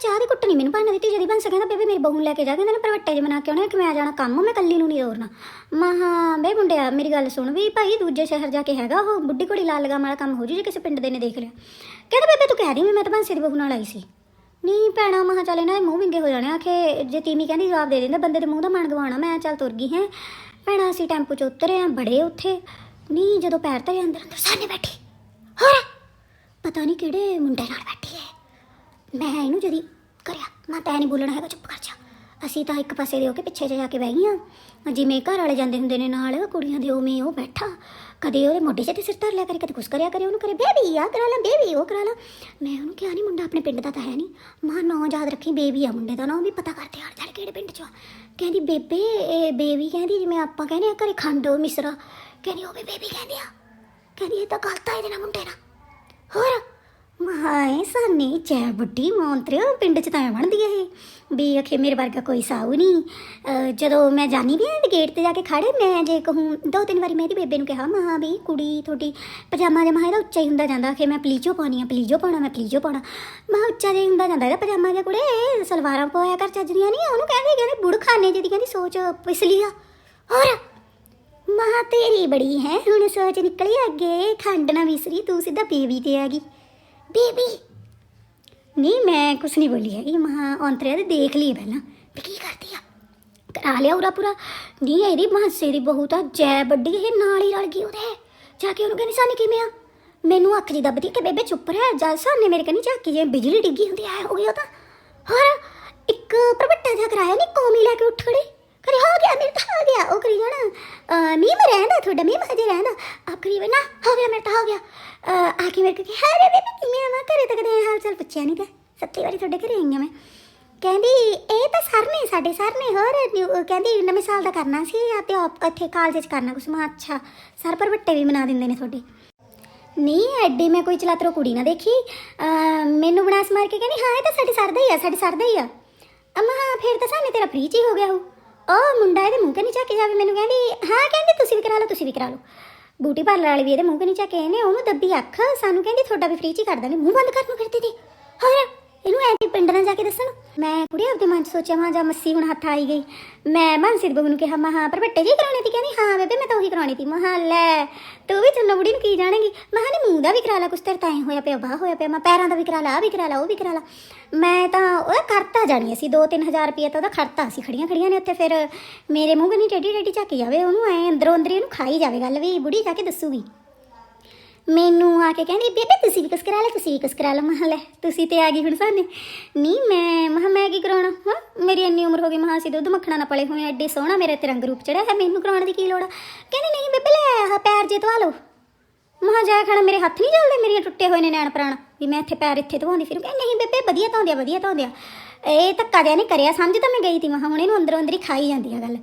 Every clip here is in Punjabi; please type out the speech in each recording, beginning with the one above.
ਚਾਹ ਦੀ ਕੁੱਟਣੀ ਮੈਨੂੰ ਪਾਣ ਦਿੱਤੀ, ਜਦੀ ਬੰਸ ਕਹਿੰਦਾ ਬੇਬੇ ਮੇਰੇ ਬਹੂ ਨੂੰ ਲੈ ਕੇ ਜਾ ਕਹਿੰਦਾ ਨਾ ਪਰਵੱਟੇ ਜਿ ਬਣਾ ਕੇ ਆਉਣਾ ਕਿ ਮੈਂ ਜਾਣਾ ਕੰਮ, ਮੈਂ ਕੱਲੀ ਨੂੰ ਨਹੀਂ ਤੋਰਨਾ। ਮਹਾ ਬੇ ਮੁੰਡਿਆ, ਮੇਰੀ ਗੱਲ ਸੁਣ ਵੀ ਭਾਈ ਦੂਜੇ ਸ਼ਹਿਰ ਜਾ ਕੇ ਹੈਗਾ ਉਹ, ਬੁੱਢੀ ਘੋੜੀ ਲਾਲ ਲਗਾਮ ਵਾਲਾ ਕੰਮ ਹੋ ਜੂ, ਜੇ ਕਿਸੇ ਪਿੰਡ ਦੇ ਨੇ ਦੇਖ ਲਿਆ। ਕਹਿੰਦਾ, ਬੇਬੇ ਤੂੰ ਕਹਿ ਰਹੀ ਮੈਂ ਤਾਂ ਬੰਸੇ ਦੀ ਬਹੂ ਨਾਲ ਆਈ ਸੀ। ਨਹੀਂ ਭੈਣਾ ਮਹਾ ਚੱਲ ਇਹਨਾਂ ਦੇ ਮੂੰਹ ਵਿੰਗੇ ਹੋ ਜਾਣੇ ਆਖੇ ਜੇ ਤੀਮੀ ਕਹਿੰਦੀ ਜਵਾਬ ਦੇ ਦਿੰਦਾ, ਬੰਦੇ ਦੇ ਮੂੰਹ ਦਾ ਮਨ ਗਵਾਉਣਾ, ਮੈਂ ਚੱਲ ਤੁਰ ਗਈ ਹੈ। ਭੈਣਾ, ਅਸੀਂ ਟੈਂਪੂ 'ਚ ਉਤਰੇ ਆ, ਬੜੇ ਉੱਥੇ। ਨਹੀਂ, ਜਦੋਂ ਪੈਰ ਧਰੇ ਅੰਦਰ ਅੰਦਰ ਸਾਨੇ ਬੈਠੀ। ਹੋਰ, ਪਤਾ ਨਹੀਂ ਕਿਹੜੇ ਮੁੰਡੇ ਨਾਲ ਬੈਠੀ। ਮੈਂ ਇਹਨੂੰ ਜਦੀ ਕਰਿਆ। ਮੈਂ ਤੈਨੂੰ ਨਹੀਂ ਬੋਲਣਾ ਹੈਗਾ, ਚੁੱਪ ਕਰ ਜਾ। ਅਸੀਂ ਤਾਂ ਇੱਕ ਪਾਸੇ ਦੇ ਹੋ ਕੇ ਪਿੱਛੇ ਜਿਹੇ ਜਾ ਕੇ ਬਹਿ ਗਈਆਂ। ਜਿਵੇਂ ਘਰ ਵਾਲੇ ਜਾਂਦੇ ਹੁੰਦੇ ਨੇ ਨਾਲ, ਕੁੜੀਆਂ ਦੇ ਉਵੇਂ ਉਹ ਬੈਠਾ। ਕਦੇ ਉਹਦੇ ਮੋਢੇ 'ਤੇ ਸਿਰ ਧਰ ਲਿਆ ਕਰੇ, ਕਦੇ ਕੁਛ ਕਰਿਆ ਕਰੇ, ਉਹਨੂੰ ਕਰੇ, ਬੇਬੀ ਆ ਕਰਾ ਲਾ, ਬੇਬੀ, ਉਹ ਕਰਾ ਲਾ। ਮੈਂ ਉਹਨੂੰ ਕਿਹਾ, ਨਹੀਂ ਮੁੰਡਾ, ਆਪਣੇ ਪਿੰਡ ਦਾ ਤਾਂ ਹੈ ਨਹੀਂ। ਮਾਂ ਨਾਂ ਯਾਦ ਰੱਖੀ, ਬੇਬੀ ਆ ਮੁੰਡੇ ਦਾ ਨਾਂ ਵੀ ਪਤਾ ਕਰਦੇ ਹੜ ਹੜ ਕਿਹੜੇ ਪਿੰਡ 'ਚ ਆ। ਕਹਿੰਦੀ, ਬੇਬੇ, ਇਹ ਬੇਬੀ ਕਹਿੰਦੀ, ਜਿਵੇਂ ਆਪਾਂ ਕਹਿੰਦੇ ਆ, ਘਰੇ ਖੰਡ, ਮਿਸਰਾ। ਕਹਿੰਦੀ, ਉਹ ਵੀ ਬੇਬੀ ਕਹਿੰਦੀ ਆ। ਕਹਿੰਦੀ, ਇਹ ਤਾਂ ਗਲਤ ਆ ਇਹਦੇ ਨਾਲ ਮੁੰਡੇ ਨਾਲ। ਹੋਰ? ਮਾਏ ਸਾਨੀ, ਚੈ ਬੁੱਢੀ ਮੌਂਤਰਿਓ ਪਿੰਡ ਚ ਤਾਂ ਐਂ ਬਣਦੀ ਐ ਇਹ। ਵੀ ਅਖੇ ਮੇਰੇ ਵਰਗਾ ਕੋਈ ਸਾਊ ਨਹੀਂ ਅਹ, ਜਦੋਂ ਮੈਂ ਜਾਣੀ ਵੀ ਐ ਗੇਟ ਤੇ ਜਾ ਕੇ ਖੜੇ ਮੈਂ ਜੇ ਕਹੂੰ, ਦੋ ਤਿੰਨ ਵਾਰੀ ਮੇਰੀ ਬੇਬੇ ਨੂੰ ਕਿਹਾ, ਮਾਂ ਵੀ ਕੁੜੀ ਤੁਹਾਡੀ ਪਜਾਮਾ ਜਿਹਾ ਮਾਂ ਇਹਦਾ ਉੱਚਾ ਹੀ ਹੁੰਦਾ ਜਾਂਦਾ। ਅਖੇ ਮੈਂ ਪਲੀਜੋ ਪਾਉਣੀ ਆ, ਪਲੀਜੋ ਪਾਉਣਾ, ਮੈਂ ਪਲੀਜੋ ਪਾਉਣਾ। ਮਾਂ, ਉੱਚਾ ਜਿਹਾ ਹੀ ਹੁੰਦਾ ਜਾਂਦਾ ਇਹਦਾ ਪਜਾਮਾ ਜਿਹਾ ਕੁੜੇ। ਸਲਵਾਰਾਂ ਪਾਇਆ ਕਰ ਚੱਜਰੀਆਂ ਨਹੀਂ ਉਹਨੂੰ ਕਹਿੰਦੇ ਕਹਿੰਦੇ ਬੁੜ ਖਾਨੇ ਜਿਹਦੀ ਕਹਿੰਦੀ ਸੋਚ ਪਿਸਲੀ ਆ। ਹੋਰ, ਮਾਂ ਤੇਰੀ ਬੜੀ ਹੈ, ਹੁਣ ਸੋਚ ਨਿਕਲੀ ਅੱਗੇ, ਖੰਡ ਨਾ ਵਿਸਰੀ, ਤੂੰ ਸਿੱਧਾ ਬੇਬੀ ਤੇ ਆ ਗਈ। ਬੇਬੀ। ਨਹੀਂ, ਮੈਂ ਕੁਛ ਨਹੀਂ ਬੋਲੀ ਹੈਗੀ। ਮਾਂ ਔਂਤਰੇ ਦੇ ਦੇਖ ਲਈ ਪਹਿਲਾਂ। ਵੀ ਕੀ ਕਰਦੀ ਆ? ਕਰਾ ਲਿਆ ਉਰਾ ਪੂਰਾ। ਨਹੀਂ, ਇਹਦੀ ਮਾਸੇ ਦੀ ਬਹੂ ਤਾਂ ਜੈ ਵੱਡੀ ਇਹ ਨਾਲ ਹੀ ਰਲ ਗਈ ਉਹਦੇ। ਜਾ ਕੇ ਉਹਨੂੰ ਕਹਿੰਦੀ, ਸਾਨੀ ਕਿਵੇਂ ਆ? ਮੈਨੂੰ ਅੱਖ ਜੀ ਦੱਬਦੀ ਕਿ ਬੇਬੇ ਚੁੱਪ ਰਹਿ ਜਦ ਸਾਨੇ ਮੇਰੇ ਕਹਿੰਦੀ ਝਾਕੀ ਜਿਵੇਂ ਬਿਜਲੀ ਡਿੱਗੀ ਹੁੰਦੀ ਆ, ਹੋ ਗਈ ਉਹ ਤਾਂ। ਹੋਰ, ਇੱਕ ਪ੍ਰਵੱਟਾ ਜਿਹਾ ਕਰਾਇਆ ਨਹੀਂ ਕੌਮੀ ਲੈ ਕੇ ਉੱਠ ਖੜੀ। ਕਰੇ ਹੋ, ਗਿਆ ਮੇਰੇ ਤਾਂ ਹੋ, ਗਿਆ। ਉਹ ਕਰੀ ਜਾਣਾ। ਮੀਂਹ ਰਹਿੰਦਾ, ਤੁਹਾਡਾ ਮੀਂਹ ਹਜੇ ਰਹਿੰਦਾ। ਆਪ ਕਰੀ ਨਾ ਹੋ, ਗਿਆ ਮੇਰੇ ਤਾਂ ਹੋ, ਗਿਆ। ਆ ਕੇ ਮੇਰੇ ਕੋਲ ਹਾਰੇ ਬੇਬੀ, ਕਿਵੇਂ ਆ? ਮੈਂ ਘਰੇ ਤਾਂ ਕਦੇ ਹਾਲ ਚਾਲ ਪੁੱਛਿਆ ਨਹੀਂ ਤੇ ਸੱਤੀ ਵਾਰੀ ਤੁਹਾਡੇ ਘਰੇ ਆਈ ਆ ਮੈਂ। ਕਹਿੰਦੀ, ਇਹ ਤਾਂ ਸਰ ਨੇ, ਸਾਡੇ ਸਰ ਨੇ, ਹੋਰ ਕਹਿੰਦੀ ਨਵੇਂ ਸਾਲ ਦਾ ਕਰਨਾ ਸੀ, ਆ ਤੇ ਇੱਥੇ ਕਾਲਜ 'ਚ ਕਰਨਾ ਕੁਛ। ਮੈਂ ਅੱਛਾ, ਸਰ ਪਰ ਵੱਟੇ ਵੀ ਬਣਾ ਦਿੰਦੇ ਨੇ ਤੁਹਾਡੇ। ਨਹੀਂ, ਐਡੀ ਮੈਂ ਕੋਈ ਚਲਾਤਰੋ ਕੁੜੀ ਨਾ ਦੇਖੀ। ਅਹ ਮੈਨੂੰ ਬਣਾ ਮਾਰ ਕੇ ਕਹਿੰਦੀ, ਹਾਂ, ਇਹ ਤਾਂ ਸਾਡੇ ਸਰ ਦਾ ਹੀ ਆ, ਸਾਡੇ ਸਰ ਦਾ ਹੀ ਆ। ਅਮਾ ਹਾਂ, ਫੇਰ ਤਾਂ ਸਾਨੇ ਤੇਰਾ ਫ੍ਰੀ ਚ ਹੀ ਹੋ ਗਿਆ ਹੋ ਉਹ ਮੁੰਡਾ ਇਹਦੇ ਮੂੰਹ ਤੇ ਨਹੀਂ ਝਾਕੇ ਜਾਵੇ। ਮੈਨੂੰ ਕਹਿੰਦੀ, ਹਾਂ ਕਹਿੰਦੀ, ਤੁਸੀਂ ਵੀ ਕਰਾ ਲਓ, ਤੁਸੀਂ ਵੀ ਕਰਾ ਲਓ। ਬੂਟੀ ਪਾਰਲਰ ਵਾਲੀ ਵੀ ਇਹਦੇ ਮੂੰਹ ਤੇ ਨਹੀਂ ਝਾਕੇ ਇਹਨੇ ਉਹਨੂੰ ਦੱਬੀ ਅੱਖ। ਸਾਨੂੰ ਕਹਿੰਦੀ, ਤੁਹਾਡਾ ਵੀ ਫ੍ਰੀ ਚ ਹੀ ਕਰ ਦਾਂਗੇ। ਮੂੰਹ ਬੰਦ ਕਰਨ ਨੂੰ ਫਿਰਦੀ ਤੀ। ਹੋਰ? ਇਹਨੂੰ ਐ ਪਿੰਡ ਨਾਲ ਜਾ ਕੇ ਦੱਸਣ? ਮੈਂ ਕੁੜੀ ਆਪਦੇ ਮਨ ਚ ਸੋਚਿਆ, ਮਾਂ, ਜਾ ਮੱਸੀ ਹੁਣ ਹੱਥ ਆਈ ਗਈ। ਮੈਂ ਮਾਨਸੀ ਬਹੂ ਨੂੰ ਕਿਹਾ, ਮੈਂ, ਹਾਂ, ਪਰ ਵੱਟੇ ਜੀ ਕਰਾਉਣੀ ਤੀ ਕਹਿੰਦੀ, ਹਾਂ, ਬੇਬੇ, ਮੈਂ ਤਾਂ ਉਹੀ ਕਰਾਉਣੀ ਤੀ ਮੈਂ ਲੈ, ਤੂੰ ਵੀ ਚੰਨੋ ਬੁੜੀ ਨੂੰ ਕੀ ਜਾਣੇਗੀ? ਮੈਂ ਹਾਂ ਨੀ ਮੂੰਹ ਦਾ ਵੀ ਕਰਾ ਲਾ ਕੁਛ ਤੇਰੇ ਤਾਂ ਐਂ ਹੋਇਆ ਪਿਆ ਬਾਹ ਹੋਇਆ ਪਿਆ, ਮੈਂ, ਪੈਰਾਂ ਦਾ ਵੀ ਕਰਾ ਲਾ ਆ ਵੀ ਕਰਾ ਲਾ, ਉਹ ਵੀ ਕਰਾ ਲਾ। ਮੈਂ ਤਾਂ ਉਹ ਕਰਤਾ ਜਾਣੀ ਅਸੀਂ 2-3000 ਰੁਪਏ ਤਾਂ ਉਹਦਾ ਖਰਤਾ ਸੀ ਖੜੀਆਂ ਖੜੀਆਂ ਨੇ ਉੱਥੇ ਫਿਰ ਮੇਰੇ ਮੂੰਹ ਕਨੀ ਟੇਢੀ ਟੇਢੀ ਝਾਕੀ ਜਾਵੇ, ਉਹਨੂੰ ਐ ਅੰਦਰੋਂ ਅੰਦਰ ਉਹਨੂੰ ਖਾਈ ਜਾਵੇ ਗੱਲ ਵੀ, ਬੁੜੀ ਜਾ ਕੇ ਦੱਸੂਗੀ। ਮੈਨੂੰ ਆ ਕੇ ਕਹਿੰਦੀ ਬੇਬੇ ਤੁਸੀਂ ਵੀ ਕੁਛ ਕਰਾ ਲੈ ਤੁਸੀਂ ਵੀ ਕੁਛ ਕਰਾ ਲਓ। ਮਹਾਂ ਲੈ ਤੁਸੀਂ ਤੇ ਆ ਗਈ ਹੁਣ ਸਾਨੇ। ਨਹੀਂ ਮੈਂ ਮਹਾ ਮੈਂ ਕੀ ਕਰਾਉਣਾ? ਹਾਂ ਮੇਰੀ ਇੰਨੀ ਉਮਰ ਹੋ ਗਈ ਮਹਾ ਅਸੀਂ ਦੁੱਧ ਮੱਖਣਾ ਨਾ ਪਲੇ ਹੋਏ ਆ, ਐਡੇ ਸੋਹਣਾ ਮੇਰੇ ਤੇ ਰੰਗ ਰੂਪ ਚੜਿਆ ਹੈ ਮੈਨੂੰ ਕਰਾਉਣ ਦੀ ਕੀ ਲੋੜ ਆ? ਕਹਿੰਦੀ ਨਹੀਂ ਬੇਬੇ ਲੈ ਆਹ ਪੈਰ ਜੇ ਧਵਾ ਲਓ। ਮਹਾ ਜਾ ਖਾਣਾ ਮੇਰੇ ਹੱਥ ਨਹੀਂ ਚੱਲਦੇ ਮੇਰੀਆਂ ਟੁੱਟੇ ਹੋਏ ਨੇ ਨੈਣ ਪ੍ਰਾਣ। ਵੀ ਮੈਂ ਇੱਥੇ ਪੈਰ ਇੱਥੇ ਧਵਾਉਂਦੀ ਫਿਰ। ਕਹਿੰਦੀ ਨਹੀਂ ਬੇਬੇ ਵਧੀਆ ਧੋਂਦਿਆ ਵਧੀਆ ਧੋਂਦਿਆ। ਇਹ ਧੱਕਾ ਜਿਹਾ ਨਹੀਂ ਕਰਿਆ ਸਮਝ ਤਾਂ ਮੈਂ ਗਈ ਤੀ ਮਹਾਂ ਹੁਣ ਇਹਨੂੰ ਅੰਦਰੋਂ ਅੰਦਰ ਹੀ ਖਾਈ ਜਾਂਦੀ ਆ ਗੱਲ।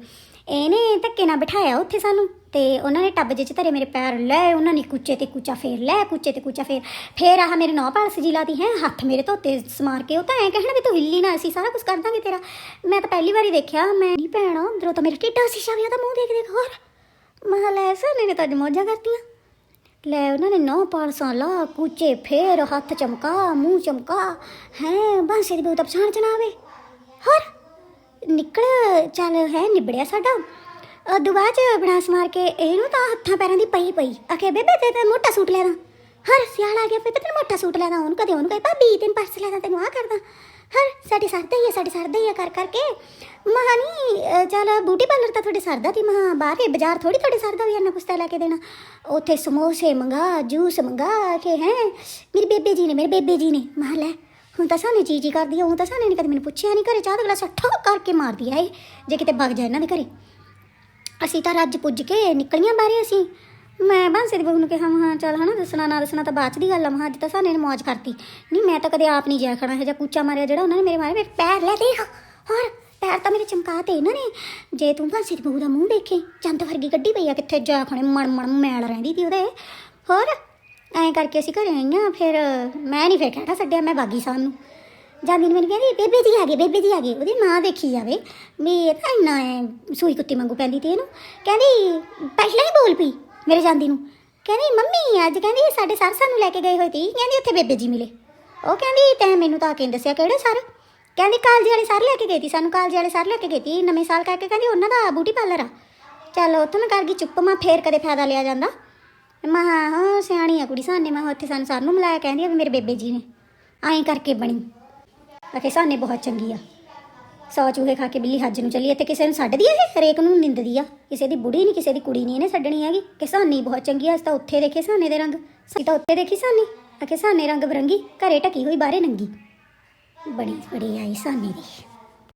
ਇਹਨੇ ਧੱਕੇ ਨਾਲ ਬਿਠਾਇਆ ਉੱਥੇ ਸਾਨੂੰ। ਤੇ ਉਹਨਾਂ ਨੇ ਟੱਬ ਜਿਹੇ ਚ ਧਰੇ ਮੇਰੇ ਪੈਰ, ਲੈ ਉਹਨਾਂ ਨੇ ਕੁੱਚੇ ਤੇ ਕੁੱਚਾ ਫੇਰ, ਲੈ ਕੁੱਚੇ ਤੇ ਕੁੱਚਾ ਫੇਰ। ਫੇਰ ਆਹ ਮੇਰੇ ਨੌ ਪਾਲਸ ਜੀ ਲਾਤੀ ਹੈ, ਹੱਥ ਮੇਰੇ ਧੋਤੇ ਸਮਾਰ ਕੇ, ਉਹ ਤਾਂ ਐਂ ਕਹਿਣਾ ਵੀ ਤੂੰ ਹਿੱਲੀ ਨਾ, ਅਸੀਂ ਸਾਰਾ ਕੁਝ ਕਰ ਦਾਂਗੇ ਤੇਰਾ। ਮੈਂ ਤਾਂ ਪਹਿਲੀ ਵਾਰੀ ਦੇਖਿਆ, ਮੈਂ ਨਹੀਂ ਭੈਣਾ, ਅੰਦਰੋਂ ਤਾਂ ਮੇਰਾ ਟਿੱਡਾ ਸ਼ੀਸ਼ਾ ਵੀ ਉਹਦਾ ਮੂੰਹ ਦੇਖ ਦੇਖ, ਹੋਰ। ਮੈਂ ਕਿਹਾ, ਲੈ ਸਰ ਨੇ ਤਾਂ ਅੱਜ ਮੌਜਾਂ ਕਰਤੀਆਂ। ਲੈ ਉਹਨਾਂ ਨੇ ਨੌ ਪਾਲਸਾਂ ਲਾ, ਕੁਚੇ ਫੇਰ, ਹੱਥ ਚਮਕਾ, ਮੂੰਹ ਚਮਕਾ, ਹੈ, ਬਾਂਸੇ ਦੀ ਬਹੁਤ ਪਛਾਣ ਚਨਾਵੇ ਹੋਰ, ਨਿਕਲ, ਚੱਲ, ਹੈ, ਨਿਬੜਿਆ ਸਾਡਾ। ਦੁਬਾਰਾ ਚ ਬਣਾਸ ਮਾਰ ਕੇ ਇਹਨੂੰ ਤਾਂ ਹੱਥਾਂ ਪੈਰਾਂ ਦੀ ਪਈ ਪਈ। ਆਖੇ ਬੇਬੇ ਤੇ ਤਾਂ ਮੋਟਾ ਸੂਟ ਲੈਦਾ ਹਰ ਸਿਆਲ ਆ ਗਿਆ, ਫਿਰ ਤੈਨੂੰ ਮੋਟਾ ਸੂਟ ਲੈਦਾ ਉਹਨੂੰ ਕਦੇ ਉਹਨੂੰ ਕਹੇ, ਭਾਬੀ, ਤੈਨੂੰ ਪਰਸ ਲੈਦਾ ਤੈਨੂੰ ਆ ਕਰਦਾ ਹਰ, ਸਾਡੀ ਸਰਦਾ ਹੀ ਆ, ਸਾਡੀ ਸਰਦਾ ਹੀ ਆ। ਕਰ ਕਰਕੇ ਮਹਾਨੀ ਚੱਲ ਬੂਟੀ ਪਾਰਲਰ ਤਾਂ ਤੁਹਾਡੇ ਸਰਦਾ ਤੀ ਮਹਾ ਬਾਹਰ ਬਾਜ਼ਾਰ ਥੋੜੀ ਤੁਹਾਡੇ ਸਰਦਾ ਵੀ ਇੰਨਾ ਕੁਛ ਲੈ ਕੇ ਦੇਣਾ। ਉੱਥੇ ਸਮੋਸੇ ਮੰਗਾ ਜੂਸ ਮੰਗਾ ਕੇ ਹੈ, ਮੇਰੀ ਬੇਬੇ ਜੀ ਨੇ, ਮੇਰੇ ਬੇਬੇ ਜੀ ਨੇ। ਮਹਾ, ਲੈ, ਹੁਣ ਤਾਂ ਸਾਨੇ ਜੀ ਜੀ ਕਰਦੀ ਆ ਹੁਣ ਤਾਂ ਸਾਨੇ ਨੇ ਕਦੇ ਮੈਨੂੰ ਪੁੱਛਿਆ ਨਹੀਂ ਘਰੇ, ਚਾਹ ਦਾ ਗਲਾਸ ਠੋਕ ਕਰਕੇ ਮਾਰਦੀ ਆ ਇਹ, ਜੇ ਕਿਤੇ ਵਗ ਜਾ ਇਹਨਾਂ ਦੇ ਘਰੇ। ਅਸੀਂ ਤਾਂ ਰੱਜ ਪੁੱਜ ਕੇ ਨਿਕਲੀਆਂ ਬਾਰੇ ਅਸੀਂ। ਮੈਂ ਬਾਂਸੇ ਦੀ ਬਹੂ ਨੂੰ ਕਿਹਾ ਹਾਂ ਚੱਲ ਹਨਾ, ਦੱਸਣਾ ਨਾ ਦੱਸਣਾ ਤਾਂ ਬਾਅਦ 'ਚ ਦੀ ਗੱਲ ਆ ਮਹਾਂ ਅੱਜ ਤਾਂ ਸਾਨੇ ਨੇ ਮौज ਕਰਤੀ। ਨਹੀਂ, ਮੈਂ ਤਾਂ ਕਦੇ ਆਪ ਨਹੀਂ ਜਿਆ ਖੜਾ ਹੈ ਜਾਂ ਕੂਚਾ ਮਾਰਿਆ ਜਿਹੜਾ ਉਹਨਾਂ ਨੇ ਮੇਰੇ ਮਾਰੇ ਮੇਰੇ ਪੈਰ ਲੈ ਦੇਖ, ਹੋਰ ਪੈਰ ਤਾਂ ਮੇਰੇ ਚਮਕਾ ਤੇ ਇਹਨਾਂ ਨੇ। ਜੇ ਤੂੰ ਬਾਂਸੇ ਦੀ ਬਹੂ ਦਾ ਮੂੰਹ ਦੇਖੇ, ਚੰਦ ਵਰਗੀ ਗੱਡੀ ਪਈ ਆ ਕਿੱਥੇ, ਜਾ ਖਣੇ ਮਣ ਮਣ ਮੈਲ ਰਹਿੰਦੀ ਤੀ ਉਹਦੇ। ਹੋਰ, ਐਂ ਕਰਕੇ ਅਸੀਂ ਘਰੇ ਆਈਆਂ, ਫਿਰ ਮੈਂ ਨਹੀਂ ਫਿਰ ਕਹਿਣਾ ਛੱਡਿਆ, ਮੈਂ ਬਾਗੀ ਸਾਹਿਬ ਨੂੰ ਜਾਂਦੀ ਨੇ ਮੈਨੂੰ ਕਹਿੰਦੀ, ਬੇਬੇ ਜੀ ਆ ਗਏ, ਬੇਬੇ ਜੀ ਆ ਗਏ। ਉਹਦੀ ਮਾਂ ਦੇਖੀ ਜਾਵੇ। ਵੀ ਇਹ ਤਾਂ ਇੰਨਾ ਐ ਸੂਈ ਕੁੱਤੀ ਵਾਂਗੂ ਪੈਂਦੀ ਤੇ ਇਹਨੂੰ। ਕਹਿੰਦੀ, ਪਹਿਲਾਂ ਹੀ ਬੋਲ ਪਈ ਮੇਰੇ ਜਾਂਦੀ ਨੂੰ। ਕਹਿੰਦੀ, ਮੰਮੀ, ਅੱਜ ਕਹਿੰਦੀ ਸਾਡੇ ਸਰ ਸਾਨੂੰ ਲੈ ਕੇ ਗਏ ਹੋਏ ਤੀ। ਕਹਿੰਦੀ, ਉੱਥੇ ਬੇਬੇ ਜੀ ਮਿਲੇ। ਉਹ ਕਹਿੰਦੀ, ਤੈਂ ਮੈਨੂੰ ਤਾਂ ਆ ਕੇ ਦੱਸਿਆ ਕਿਹੜੇ ਸਰ? ਕਹਿੰਦੀ, ਕਾਲਜ ਵਾਲੇ ਸਰ ਲੈ ਕੇ ਗਈ ਤੀ, ਸਾਨੂੰ ਕਾਲਜ ਵਾਲੇ ਸਰ ਲੈ ਕੇ ਗਈ ਤੀ। ਨਵੇਂ ਸਾਲ ਕਰਕੇ ਕਹਿੰਦੀ, ਉਹਨਾਂ ਦਾ ਬਿਊਟੀ ਪਾਰਲਰ ਆ। ਚਲ, ਉੱਥੋਂ ਮੈਂ ਕਰ ਗਈ, ਚੁੱਪ ਮੈਂ, ਫੇਰ ਕਦੇ ਫਾਇਦਾ ਲਿਆ ਜਾਂਦਾ। ਮੈਂ ਹਾਂ ਹਾਂ, ਸਿਆਣੀ ਆ ਕੁੜੀ, ਸਾਨੇ, ਮੈਂ ਉੱਥੇ ਸਾਨੂੰ ਸਰ ਨੂੰ ਮਿਲਾਇਆ। ਕਹਿੰਦੀ ਆ ਵੀ ਮੇਰੇ ਬੇਬੇ ਜੀ ਨੇ। ਐਂ ਕਰਕੇ ਬਣੀ। ਆਖੇ ਸਾਨੇ ਬਹੁਤ ਚੰਗੀ ਆ। ਸੌ ਚੂਹੇ ਖਾ ਕੇ ਬਿੱਲੀ ਹੱਜ ਨੂੰ ਚੱਲੀ ਤੇ ਕਿਸੇ ਨੂੰ ਛੱਡਦੀ ਆ ਇਹ? ਹਰੇਕ ਨੂੰ ਨਿੰਦਦੀ ਆ। ਕਿਸੇ ਦੀ ਬੁੜੀ ਨਹੀਂ ਕਿਸੇ ਦੀ ਕੁੜੀ ਨਹੀਂ ਇਹਨੇ ਛੱਡਣੀ ਹੈਗੀ। ਕਿ ਸਾਨੀ ਬਹੁਤ ਚੰਗੀ ਆ, ਅਸੀਂ ਤਾਂ ਉੱਥੇ ਦੇਖੇ ਸਾਨੇ ਦੇ ਰੰਗ। ਅਸੀਂ ਤਾਂ ਉੱਥੇ ਦੇਖੀ ਸਾਨੀ। ਆਖੇ ਸਾਨੇ ਰੰਗ ਬਰੰਗੀ ਘਰੇ ਟਕੀ ਹੋਈ ਬਾਹਰੇ ਨੰਗੀ। ਬੜੀ ਬੜੀ ਆਈ ਸਾਨੀ ਦੀ।